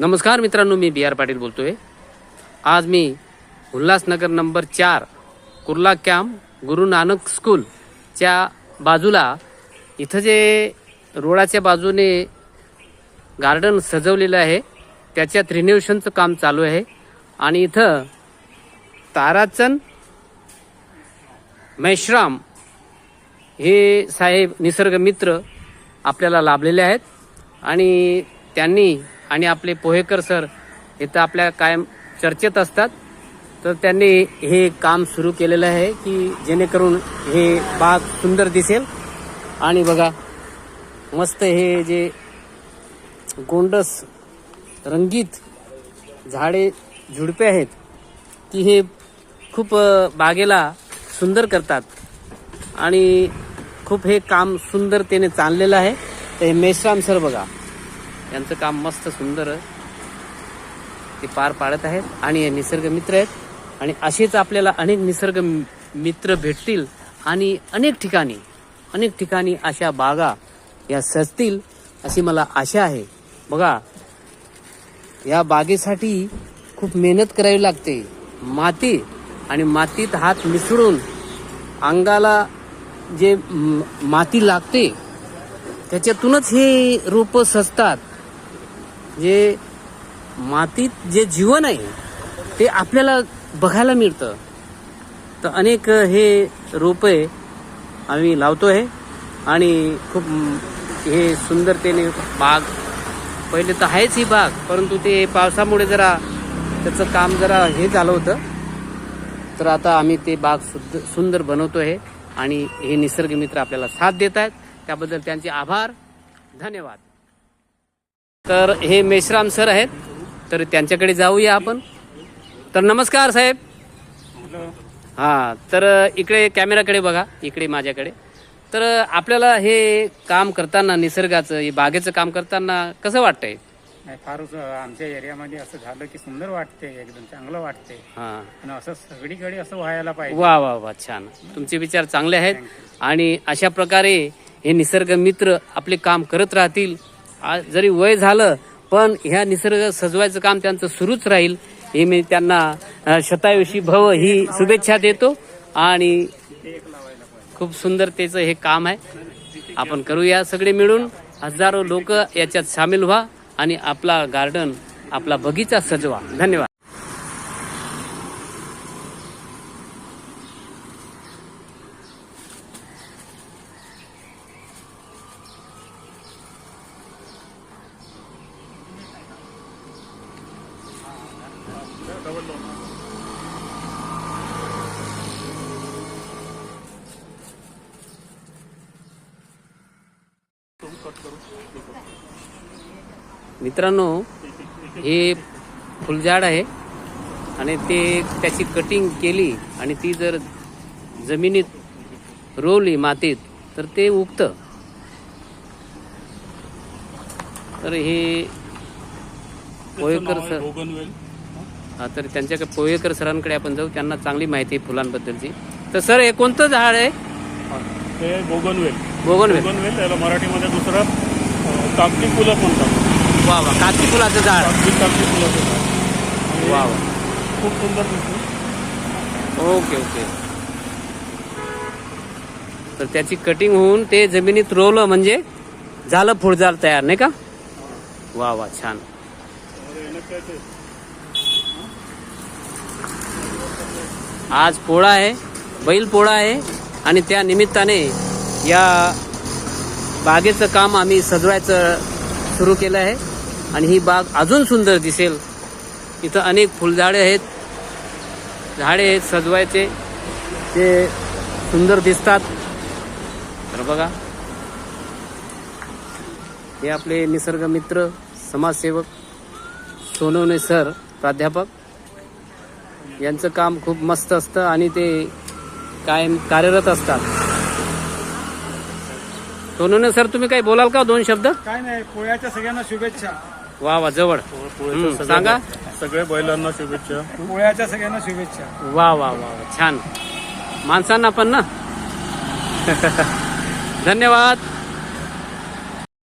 नमस्कार मित्रांनो मी बी आर पाटील बोलतोय. आज मी उल्हासनगर नंबर चार कुर्ला कॅम्प गुरु नानक स्कूलच्या बाजूला इथं जे रोडाच्या बाजूने गार्डन सजवलेलं आहे त्याच्यात रिनोव्हेशनचं काम चालू आहे. आणि इथं ताराचंद मेश्राम हे साहेब निसर्गमित्र आपल्याला लाभलेले आहेत. आणि त्यांनी आणि आपले पोहेकर सर इथं आपल्या कायम चर्चेत असतात. तर त्यांनी हे काम सुरू केलेलं आहे की जेणेकरून हे बाग सुंदर दिसेल. आणि बघा मस्त हे जे गोंडस रंगीत झाडे झुडपे आहेत की हे खूप बागेला सुंदर करतात. आणि खूप हे काम सुंदरतेने चाललेलं आहे. तर हे मेश्राम सर बघा. यांचं काम मस्त सुंदर ते पार पाडत आहेत. आणि हे निसर्ग मित्र आहेत. आणि असेच आपल्याला अनेक निसर्ग मित्र भेटतील. आणि अनेक ठिकाणी अनेक ठिकाणी अशा बागा या सजतील अशी मला आशा आहे. बघा या बागेसाठी खूप मेहनत करावी लागते. माती आणि मातीत हात मिसळून अंगाला जे माती लागते त्याच्यातूनच हे रोपं सजतात. जे मातीत जे जीवन आहे ते आपल्याला बघायला मिळतं. तर अनेक हे रोपे आम्ही लावतो आहे आणि खूप हे सुंदरतेने बाग पहिले तर आहेच ही बाग परंतु ते पावसामुळे जरा त्याचं काम जरा हे झालं होतं. तर आता आम्ही ते बाग सुद्ध सुंदर बनवतो आहे आणि हे निसर्गमित्र आपल्याला साथ देत आहेत त्याबद्दल त्यांचे आभार. धन्यवाद. तर हे मेश्राम सर आहेत. तर त्यांच्याकडे जाऊया आपण. तर नमस्कार साहेब. हां तर इकडे कॅमेराकडे बघा इकडे माझ्याकडे. तर आपल्याला हे काम करताना निसर्गाचं हे बागेचं काम करताना कसं वाटतंय? नाही फारच आमच्या एरियामध्ये असं झालं की सुंदर वाटते एकदम चांगलं वाटते हां. आणि असं सगळीकडे असं व्हायला पाहिजे. वा वा वा छान. तुमचे विचार चांगले आहेत. आणि अशा प्रकारे हे निसर्ग मित्र आपले काम करत राहतील. जरी वय झालं पण ह्या निसर्ग सजवायचं काम त्यांचं सुरूच राहील. हे मी त्यांना शतायुषी भव ही शुभेच्छा देतो आणि खूप सुंदरतेचं हे काम आहे. आपण करूया सगळे मिळून. हजारो लोक याच्यात सामील व्हा आणि आपला गार्डन आपला बगीचा सजवा. धन्यवाद. मित्रांनो हे फुलझाड आहे आणि ते त्याची कटिंग केली आणि ती जर जमिनीत रोवली मातीत तर ते उगतं. तर हे पोहेकर सर हा तर त्यांच्याकडे पोहेकर सरांकडे आपण जाऊ त्यांना चांगली माहिती आहे फुलांबद्दलची. तर सर हे कोणतं झाड आहे? ते बोगनवेल. बोगनवेल बोगनवेल याला मराठीमध्ये दुसरं कागदी फुलं म्हणतात. वा वा कागदी फुलाचं झाड. कागदी कागदी फुलाचं झाड. वा वा. खूप सुंदर दिसते. Okay okay. तर त्याची कटिंग होऊन ते जमिनीत रोवलं म्हणजे झालं फुलझाड तयार नाही का? वा वा छान. आज पोळा आहे बैल पोळा आहे आणि त्या निमित्ताने या बागेचं काम आम्ही सजवायचं सुरू केलं आहे. आणि ही बाग अजून सुंदर दिसेल. इथं अनेक फुलझाडे आहेत. झाडे आहेत सजवायचे. ते सुंदर दिसतात. तर बघा. हे आपले निसर्ग मित्र समाजसेवक सोनवणे सर प्राध्यापक. यांचं काम खूप मस्त असतं आणि ते कायम कार्यरत असतात. सोनवणे सर तुम्ही काही बोलाल का दोन शब्द? काय नाही पोळ्याच्या सगळ्यांना शुभेच्छा. वा वा जवळ. हम्म, सांगा. सगळे बैलांना शुभेच्छा. पोळ्याच्या सगळ्यांना शुभेच्छा. वा वा वा वा. छान. माणसांना पण ना? धन्यवाद.